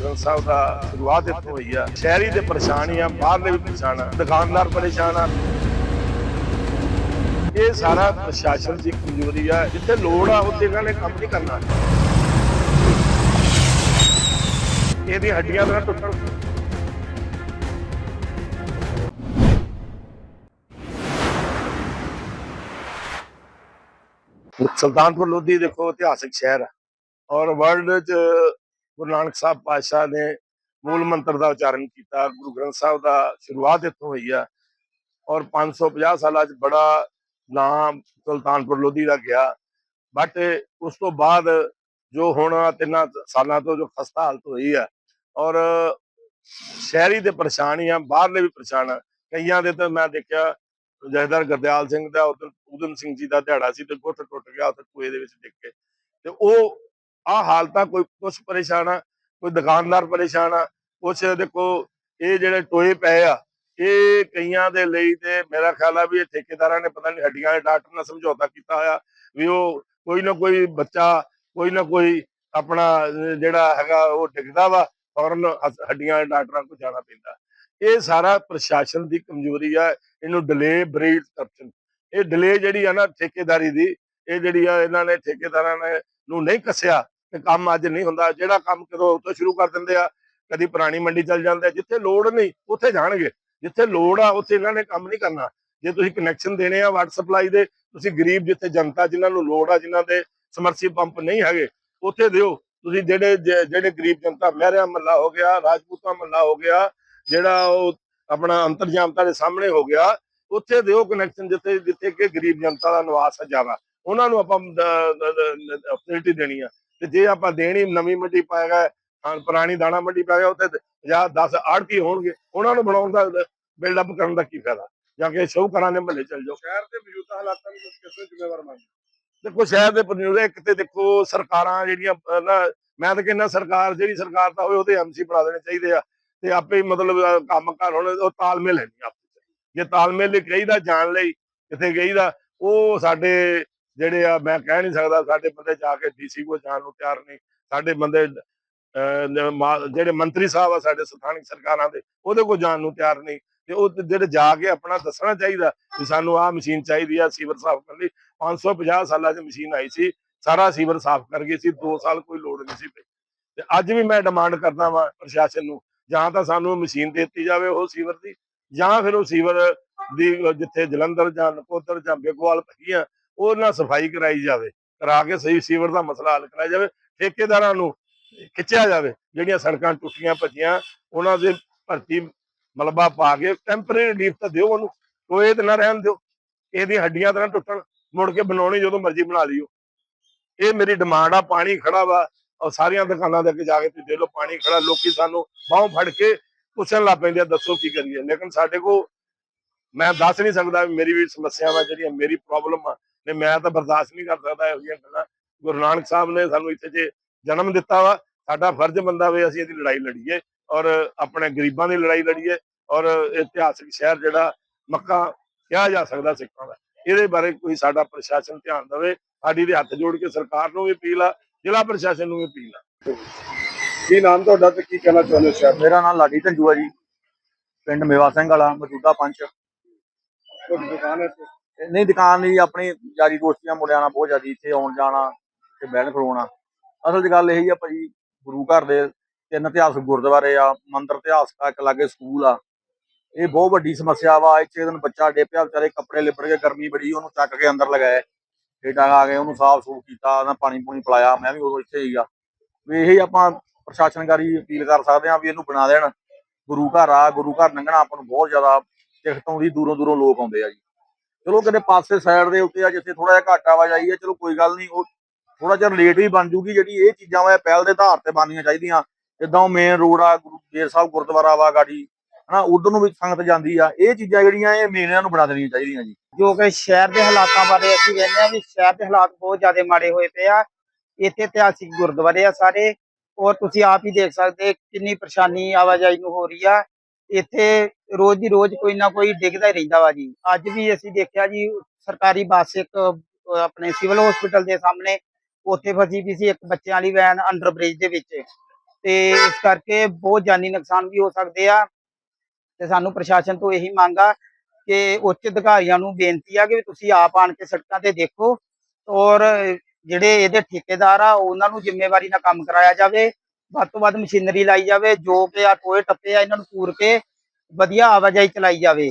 ਗ੍ਰੰਥ ਸਾਹਿਬ ਦਾ ਸ਼ੁਰੂਆਤ ਇੱਥੋਂ ਹੋਈ ਆ। ਸ਼ਹਿਰੀ ਤੇ ਪਰੇਸ਼ਾਨ ਹੀ ਆ ਬਾਹਰਲੇ ਵੀ ਪਰੇਸ਼ਾਨ ਆ, ਦੁਕਾਨਦਾਰ ਪਰੇਸ਼ਾਨ ਆ। ਇਹ ਸਾਰਾ ਪ੍ਰਸ਼ਾਸਨ ਦੀ ਕਮਜ਼ੋਰੀ ਆ। ਜਿੱਥੇ ਲੋੜ ਆ, ਉੱਥੇ ਇਹਨਾਂ ਨੇ ਕੰਮ ਨਹੀਂ ਕਰਨਾ। ਇਹਦੀ ਹੱਡੀਆਂ ਦਾ ਟੁੱਟਣ। ਸੁਲਤਾਨਪੁਰ ਲੋਧੀ ਦੇਖੋ ਇਤਿਹਾਸਿਕ ਸ਼ਹਿਰ ਹੈ ਔਰ ਵਰਲਡ ਚ ਗੁਰੂ ਨਾਨਕ ਸਾਹਿਬ ਪਾਤਸ਼ਾਹ ਨੇ ਮੂਲ ਮੰਤਰ ਦਾ ਉਚਾਰਨ ਕੀਤਾ, ਗੁਰੂ ਗ੍ਰੰਥ ਸਾਹਿਬ ਦਾ ਸ਼ੁਰੂਆਤ ਇੱਥੋਂ ਹੋਈ ਆ ਔਰ 550 ਸਾਲਾਂ ਚ ਬੜਾ ਨਾਮ ਸੁਲਤਾਨਪੁਰ ਲੋਧੀ ਦਾ ਗਿਆ। ਬਟ ਉਸ ਤੋਂ ਬਾਅਦ ਜੋ ਹੁਣ ਤਿੰਨਾਂ ਸਾਲਾਂ ਤੋਂ ਜੋ ਖਸਤਾ ਹਾਲਤ ਹੋਈ ਆ ਔਰ ਸ਼ਹਿਰੀ ਤੇ ਪਰੇਸ਼ਾਨ ਹੀ ਆ, ਬਾਹਰਲੇ ਵੀ ਪਰੇਸ਼ਾਨ ਆ। ਕਈਆਂ ਦੇ ਤਾਂ ਮੈਂ ਦੇਖਿਆ ਜਥੇਦਾਰ ਗੁਰਦਿਆਲ ਸਿੰਘ ਦਾ, ਉਧਰ ਊਧਮ ਸਿੰਘ ਜੀ ਦਾ ਦਿਹਾੜਾ ਸੀ ਤੇ ਗੁੱਟ ਟੁੱਟ ਗਿਆ ਉੱਥੇ ਕੂਏ ਦੇ ਵਿੱਚ ਡਿੱਗ ਕੇ। ਤੇ ਉਹ ਆ ਹਾਲਤਾਂ ਕੋਈ ਕੁਛ ਪਰੇਸ਼ਾਨ ਆ, ਕੋਈ ਦੁਕਾਨਦਾਰ ਪਰੇਸ਼ਾਨ ਆ, ਕੁਛ ਦੇਖੋ, ਇਹ ਜਿਹੜੇ ਟੋਏ ਪਏ ਆ, ਇਹ ਕਈਆਂ ਦੇ ਲਈ ਤੇ ਮੇਰਾ ਖਿਆਲ ਆ ਵੀ ਇਹ ਠੇਕੇਦਾਰਾਂ ਨੇ ਪਤਾ ਨਹੀਂ ਹੱਡੀਆਂ ਦੇ ਡਾਕਟਰ ਨਾਲ ਸਮਝੌਤਾ ਕੀਤਾ ਹੋਇਆ ਵੀ ਉਹ ਕੋਈ ਨਾ ਕੋਈ ਬੱਚਾ, ਕੋਈ ਨਾ ਕੋਈ ਆਪਣਾ ਜਿਹੜਾ ਹੈਗਾ ਉਹ ਡਿੱਗਦਾ ਵਾ, ਫੌਰਨ ਹੱਡੀਆਂ ਦੇ ਡਾਕਟਰਾਂ ਕੋਲ ਜਾਣਾ ਪੈਂਦਾ। ਇਹ ਸਾਰਾ ਪ੍ਰਸ਼ਾਸਨ ਦੀ ਕਮਜ਼ੋਰੀ ਆ, ਇਹਨੂੰ ਡਿਲੇ ਬਰੀਡ ਕਰਪਸ਼ਨ ਇਹ ਡਿਲੇ ਜਿਹੜੀ ਆ ਨਾ ਠੇਕੇਦਾਰੀ ਦੀ ਇਹ ਜਿਹੜੀ ਆ ਇਹਨਾਂ ਨੇ ਠੇਕੇਦਾਰਾਂ ਨੇ ਨੂੰ ਨਹੀਂ ਕੱਸਿਆ ਤੇ ਕੰਮ ਅੱਜ ਨਹੀਂ ਹੁੰਦਾ, ਜਿਹੜਾ ਕੰਮ ਕਦੋਂ ਉਤੋਂ ਸ਼ੁਰੂ ਕਰ ਦਿੰਦੇ ਆ। ਕਦੀ ਪੁਰਾਣੀ ਮੰਡੀ ਚੱਲ ਜਾਂਦੇ ਜਿੱਥੇ ਲੋੜ ਨਹੀਂ ਉੱਥੇ ਜਾਣਗੇ। ਜਿੱਥੇ ਲੋੜ ਆ ਉੱਥੇ ਇਹਨਾਂ ਨੇ ਕੰਮ ਨਹੀਂ ਕਰਨਾ। ਜੇ ਤੁਸੀਂ ਕਨੈਕਸ਼ਨ ਦੇਣੇ ਆ ਵਾਟਰ ਸਪਲਾਈ ਦੇ, ਤੁਸੀਂ ਗਰੀਬ ਜਿੱਥੇ ਜਨਤਾ ਜਿਨ੍ਹਾਂ ਨੂੰ ਲੋੜ ਆ, ਜਿਨ੍ਹਾਂ ਦੇ ਸਮਰਸੀ ਪੰਪ ਨਹੀਂ ਹੈਗੇ, ਉੱਥੇ ਦਿਓ। ਤੁਸੀਂ ਜਿਹੜੇ ਜਿਹੜੇ ਗਰੀਬ ਜਨਤਾ, ਮਹਿਰਿਆ ਮੱਲਾ ਹੋ ਗਿਆ, ਰਾਜਪੂਤਾਂ ਮੱਲਾ ਹੋ ਗਿਆ, ਜਿਹੜਾ ਉਹ ਆਪਣਾ ਅੰਤਰਜਾਮਤਾ ਦੇ ਸਾਹਮਣੇ ਹੋ ਗਿਆ, ਉੱਥੇ ਦਿਓ ਕਨੈਕਸ਼ਨ ਜਿੱਥੇ ਜਿੱਥੇ ਕਿ ਗਰੀਬ ਜਨਤਾ ਦਾ ਨਿਵਾਸ ਹੈ ਜ਼ਿਆਦਾ। ਉਹਨਾਂ ਨੂੰ ਆਪਾਂ ਫੈਸਿਲਿਟੀ ਦੇਣੀ ਆ। ਤੇ ਜੇ ਆਪਾਂ ਦੇਣੀ ਨਵੀਂ ਮੰਡੀ ਪਾਏਗਾ ਹਾਂ ਪੁਰਾਣੀ ਦਾਣਾ ਮੰਡੀ ਪਾਏਗਾ ਉੱਥੇ 50 10 ਆੜਤੀ ਹੋਣਗੇ ਉਹਨਾਂ ਨੂੰ ਬਣਾਉਣ ਦਾ ਬਿਲਡ ਅਪ ਕਰਨ ਦਾ ਕੀ ਫਾਇਦਾ? ਜਾਂ ਕਿ ਸ਼ੌਕਰਾਂ ਦੇ ਮਹੱਲੇ ਚੱਲ ਜਾਓ। ਸ਼ਹਿਰ ਦੇ ਮੌਜੂਦਾ ਹਾਲਾਤਾਂ ਨੂੰ ਕਿਸ ਜ਼ਿੰਮੇਵਾਰ ਮੰਨਦੇ ਦੇਖੋ ਸ਼ਹਿਰ ਦੇ ਪਰਿਣਾਮ ਇੱਕ ਤੇ ਦੇਖੋ ਸਰਕਾਰਾਂ ਜਿਹੜੀਆਂ ਨਾ ਮੈਂ ਤਾਂ ਕਹਿੰਦਾ ਸਰਕਾਰ ਜਿਹੜੀ ਸਰਕਾਰ ਦਾ ਹੋਵੇ ਉਹਦੇ ਐਮਸੀ ਬਣਾ ਦੇਣੇ ਚਾਹੀਦੇ ਆ। ਤੇ ਆਪੇ ਮਤਲਬ ਕੰਮ ਕਰ ਹੁਣ ਉਹ ਤਾਲਮੇਲ ਹੈ ਨਹੀਂ ਜੇ ਤਾਲਮੇਲ ਲਈ ਕਹੀਦਾ ਜਾਣ ਲਈ ਕਿਤੇ ਕਹੀਦਾ ਉਹ ਸਾਡੇ ਜਿਹੜੇ ਆ ਮੈਂ ਕਹਿ ਨਹੀਂ ਸਕਦਾ ਸਾਡੇ ਬੰਦੇ ਜਾ ਕੇ ਡੀਸੀ ਕੋਲ ਜਾਣ ਨੂੰ ਤਿਆਰ ਨਹੀਂ। ਸਾਡੇ ਬੰਦੇ ਅਹ, ਮਾ- ਜਿਹੜੇ ਮੰਤਰੀ ਸਾਹਿਬ ਆ ਸਾਡੇ ਸਥਾਨਕ ਸਰਕਾਰਾਂ ਦੇ ਉਹਦੇ ਕੋਲ ਜਾਣ ਨੂੰ ਤਿਆਰ ਨਹੀਂ। ਤੇ ਉਹ ਜਿਹੜੇ ਜਾ ਕੇ ਆਪਣਾ ਦੱਸਣਾ ਚਾਹੀਦਾ ਵੀ ਸਾਨੂੰ ਆਹ ਮਸ਼ੀਨ ਚਾਹੀਦੀ ਆ ਸੀਵਰ ਸਾਫ਼ ਕਰਨ ਲਈ। 550 ਸਾਲਾਂ 'ਚ ਮਸ਼ੀਨ ਆਈ ਸੀ ਸਾਰਾ ਸੀਵਰ ਸਾਫ਼ ਕਰ ਗਈ ਸੀ 2 ਸਾਲ ਕੋਈ ਲੋੜ ਨਹੀਂ ਸੀ ਪਈ। ਤੇ ਅੱਜ ਵੀ ਮੈਂ ਡਿਮਾਂਡ ਕਰਦਾ ਵਾਂ ਪ੍ਰਸ਼ਾਸਨ ਨੂੰ ਜਾਂ ਤਾਂ ਸਾਨੂੰ ਮਸ਼ੀਨ ਦੇ ਦਿੱਤੀ ਜਾਵੇ ਉਹ ਸੀਵਰ ਦੀ ਜਾਂ ਫਿਰ ਉਹ ਸੀਵਰ ਦੀ ਜਿੱਥੇ ਜਲੰਧਰ ਜਾਂ ਨਕੋਦਰ ਜਾਂ ਬੇਗੋਵਾਲ ਪਈਆਂ ਉਹ ਨਾ ਸਫ਼ਾਈ ਕਰਾਈ ਜਾਵੇ, ਕਰਾ ਕੇ ਸਹੀ ਸੀਵਰ ਦਾ ਮਸਲਾ ਹੱਲ ਕਰਾਇਆ ਜਾਵੇ, ਠੇਕੇਦਾਰਾਂ ਨੂੰ ਖਿੱਚਿਆ ਜਾਵੇ, ਜਿਹੜੀਆਂ ਸੜਕਾਂ ਟੁੱਟੀਆਂ ਭੱਜੀਆਂ, ਉਹਨਾਂ ਦੇ ਭਰਤੀ ਮਲਬਾ ਪਾ ਕੇ ਟੈਂਪਰੇਰੀ ਰਿਲੀਫ ਤਾਂ ਦਿਓ ਉਹਨੂੰ ਟੋਏ ਤੇ ਨਾ ਰਹਿਣ ਦਿਓ, ਇਹਦੀਆਂ ਹੱਡੀਆਂ ਤਾਂ ਟੁੱਟਣ, ਮੁੜ ਕੇ ਬਣਾਉਣੀ ਜਦੋਂ ਮਰਜ਼ੀ ਬਣਾ ਲਿਓ। ਇਹ ਮੇਰੀ ਡਿਮਾਂਡ ਆ, ਪਾਣੀ ਖੜਾ ਵਾ, ਔਰ ਸਾਰੀਆਂ ਦੁਕਾਨਾਂ ਦੇ ਅੱਗੇ ਜਾ ਕੇ ਤੁਸੀਂ ਦੇਖ ਲਓ, ਪਾਣੀ ਖੜਾ, ਲੋਕੀ ਸਾਨੂੰ ਬਾਹੋਂ ਫੜ ਕੇ ਪੁੱਛਣ ਲੱਗ ਪੈਂਦੇ ਆ, ਦੱਸੋ ਕੀ ਕਰੀਏ? ਲੇਕਿਨ ਸਾਡੇ ਕੋ ਮੈਂ ਦੱਸ ਨਹੀਂ ਸਕਦਾ ਮੇਰੀ ਵੀ ਸਮੱਸਿਆਵਾਂ ਜਿਹੜੀਆਂ, ਮੇਰੀ ਪ੍ਰੋਬਲਮ ਆ ਤੇ ਮੈਂ ਤਾਂ ਬਰਦਾਸ਼ਤ ਨਹੀਂ ਕਰ ਸਕਦਾ ਇਹੋ ਜਿਹੀਆਂ ਗੱਲਾਂ। ਗੁਰੂ ਨਾਨਕ ਸਾਹਿਬ ਨੇ ਸਾਨੂੰ ਇੱਥੇ ਜੇ ਜਨਮ ਦਿੱਤਾ ਵਾ ਸਾਡਾ ਫਰਜ਼ ਬੰਦਾ ਵੇ ਅਸੀਂ ਇਹਦੀ ਲੜਾਈ ਲੜੀਏ ਔਰ ਆਪਣੇ ਗਰੀਬਾਂ ਦੀ ਲੜਾਈ ਲੜੀਏ ਔਰ ਇਤਿਹਾਸਿਕ ਸ਼ਹਿਰ ਜਿਹੜਾ ਮੱਕਾ ਕਿਹਾ ਜਾ ਸਕਦਾ ਸਿੱਖਾਂ ਦਾ। ਇਹਦੇ ਬਾਰੇ ਕੋਈ ਸਾਡਾ ਪ੍ਰਸ਼ਾਸਨ ਧਿਆਨ ਦੇਵੇ ਸਾਡੀ ਦੇ ਹੱਥ ਜੋੜ ਕੇ ਸਰਕਾਰ ਨੂੰ ਵੀ ਅਪੀਲ ਆ ਜ਼ਿਲ੍ਹਾ ਪ੍ਰਸ਼ਾਸਨ ਨੂੰ ਵੀ ਅਪੀਲ ਆ। ਕੀ ਨਾਮ ਤੁਹਾਡਾ ਤੇ ਕੀ ਕਹਿਣਾ ਚਾਹੁੰਦੇ ਹੋ ਸ਼ਹਿਰ ਮੇਰਾ ਨਾਮ ਲਾਡੀ ਧੰਜੂਆ ਜੀ ਪਿੰਡ ਮੇਵਾ ਸਿੰਘ ਵਾਲਾ ਮੌਜੂਦਾ ਪੰਚ। ਤੁਹਾਡੀ ਦੁਕਾਨ ਹੈ ਨਹੀਂ, ਦੁਕਾਨ ਨਹੀਂ ਆਪਣੀ ਯਾਰੀ ਦੋਸਤੀਆਂ, ਮੁੰਡਿਆਂ ਨਾਲ ਬਹੁਤ ਜ਼ਿਆਦਾ ਇੱਥੇ ਆਉਣ ਜਾਣਾ ਤੇ ਬਹਿਣ ਖਲੋਣਾ। ਅਸਲ 'ਚ ਗੱਲ ਇਹੀ ਆ ਭਾਜੀ, ਗੁਰੂ ਘਰ ਦੇ ਤਿੰਨ ਇਤਿਹਾਸਕ ਗੁਰਦੁਆਰੇ ਆ, ਮੰਦਿਰ ਇਤਿਹਾਸਕ ਆ ਇੱਕ ਲਾਗੇ ਸਕੂਲ ਆ। ਇਹ ਬਹੁਤ ਵੱਡੀ ਸਮੱਸਿਆ ਵਾ, ਇੱਥੇ ਦਿਨ ਬੱਚਾ ਡੇਪਿਆ, ਵਿਚਾਰੇ ਕੱਪੜੇ ਲਿਬੜ ਕੇ ਗਰਮੀ ਬੜੀ, ਉਹਨੂੰ ਚੱਕ ਕੇ ਅੰਦਰ ਲਗਾਏ ਬੇਟਾ ਆ ਗਏ ਉਹਨੂੰ ਸਾਫ਼ ਸੂਫ ਕੀਤਾ ਉਹਨਾਂ ਪਾਣੀ ਪੂਣੀ ਪਿਲਾਇਆ, ਮੈਂ ਵੀ ਉਦੋਂ ਇੱਥੇ ਹੀਗਾ ਵੀ ਇਹੀ ਆਪਾਂ ਪ੍ਰਸ਼ਾਸਨਕਾਰੀ ਅਪੀਲ ਕਰ ਸਕਦੇ ਆ ਵੀ ਇਹਨੂੰ ਬਣਾ ਦੇਣ। ਗੁਰੂ ਘਰ ਆ, ਗੁਰੂ ਘਰ ਲੰਘਣਾ ਆਪਾਂ ਨੂੰ ਬਹੁਤ ਜ਼ਿਆਦਾ ਦਿੱਕਤ ਆਉਂਦੀ ਦੂਰੋਂ ਦੂਰੋਂ ਲੋਕ ਆਉਂਦੇ ਆ ਜੀ। ਚਲੋ ਕਿਤੇ ਪਾਸੇ ਸਾਈਡ ਦੇ ਉੱਤੇ ਆ, ਜਿੱਥੇ ਥੋੜਾ ਜਿਹਾ ਘੱਟ ਆਵਾਜਾਈ ਹੈ, ਚਲੋ ਕੋਈ ਗੱਲ ਨਹੀਂ, ਉਹ ਥੋੜਾ ਜਿਹਾ ਲੇਟ ਵੀ ਬਣ ਜੂਗੀ, ਜਿਹੜੀ ਇਹ ਚੀਜ਼ਾਂ ਵਾ ਪਹਿਲ ਦੇ ਆਧਾਰ ਤੇ ਬਣਨੀਆਂ ਚਾਹੀਦੀਆਂ। ਜਿੱਦਾਂ ਮੇਨ ਰੋਡ ਆ, ਗੁਰੂ ਜੇਰ ਸਾਹਿਬ ਗੁਰਦੁਆਰਾ ਵਾ, ਗਾੜੀ, ਹਨਾ, ਉਧਰ ਨੂੰ ਵੀ ਸੰਗਤ ਜਾਂਦੀ ਆ। ਇਹ ਚੀਜ਼ਾਂ ਜਿਹੜੀਆਂ ਇਹ ਮੇਨ ਨੂੰ ਬਣਾ ਦੇਣੀਆਂ ਚਾਹੀਦੀਆਂ ਜੀ। ਜੋ ਕਿ ਸ਼ਹਿਰ ਦੇ ਹਾਲਾਤਾਂ ਬਾਰੇ ਅਸੀਂ ਕਹਿੰਦੇ ਆ ਵੀ ਸ਼ਹਿਰ ਦੇ ਹਾਲਾਤ ਬਹੁਤ ਜ਼ਿਆਦਾ ਮਾੜੇ ਹੋਏ ਪਏ ਆ। ਇੱਥੇ ਇਤਿਹਾਸਿਕ ਗੁਰਦੁਆਰੇ ਆ ਸਾਰੇ, ਔਰ ਤੁਸੀਂ ਆਪ ਹੀ ਦੇਖ ਸਕਦੇ ਕਿੰਨੀ ਪਰੇਸ਼ਾਨੀ ਆਵਾਜਾਈ ਨੂੰ ਹੋ ਰਹੀ ਆ। ਇੱਥੇ ਰੋਜ਼ ਦੀ ਰੋਜ਼ ਕੋਈ ਨਾ ਕੋਈ ਡਿੱਗਦਾ ਹੀ ਰਹਿੰਦਾ ਵਾ ਜੀ। ਅੱਜ ਵੀ ਅਸੀਂ ਦੇਖਿਆ ਜੀ, ਸਰਕਾਰੀ ਬੱਸ ਇੱਕ ਆਪਣੇ ਸਿਵਲ ਹਸਪੀਟਲ ਦੇ ਸਾਹਮਣੇ ਉੱਥੇ ਫਸੀ ਵੀ ਸੀ ਇੱਕ ਬੱਚਿਆਂ ਵਾਲੀ ਵੈਨ ਅੰਡਰ ਬ੍ਰਿਜ ਦੇ ਵਿੱਚ। ਤੇ ਇਸ ਕਰਕੇ ਬਹੁਤ ਜਾਨੀ ਨੁਕਸਾਨ ਵੀ ਹੋ ਸਕਦੇ ਆ। ਤੇ ਸਾਨੂੰ ਪ੍ਰਸ਼ਾਸਨ ਤੋਂ ਇਹੀ ਮੰਗ ਆ ਕਿ ਉੱਚ ਅਧਿਕਾਰੀਆਂ ਨੂੰ ਬੇਨਤੀ ਆ ਕਿ ਤੁਸੀਂ ਆਪ ਆਣ ਕੇ ਸੜਕਾਂ ਤੇ ਦੇਖੋ ਔਰ ਜਿਹੜੇ ਇਹਦੇ ਠੇਕੇਦਾਰ ਆ, ਉਹਨਾਂ ਨੂੰ ਜ਼ਿੰਮੇਵਾਰੀ ਨਾਲ ਕੰਮ ਕਰਾਇਆ ਜਾਵੇ। ਵੱਧ ਤੋਂ ਵੱਧ ਮਸ਼ੀਨਰੀ ਲਾਈ ਜਾਵੇ, ਜੋ ਕਿ ਆ ਟੋਏ ਟੱਪੇ ਆ, ਇਹਨਾਂ ਨੂੰ ਪੂਰ ਕੇ ਵਧੀਆ ਆਵਾਜਾਈ ਚਲਾਈ ਜਾਵੇ।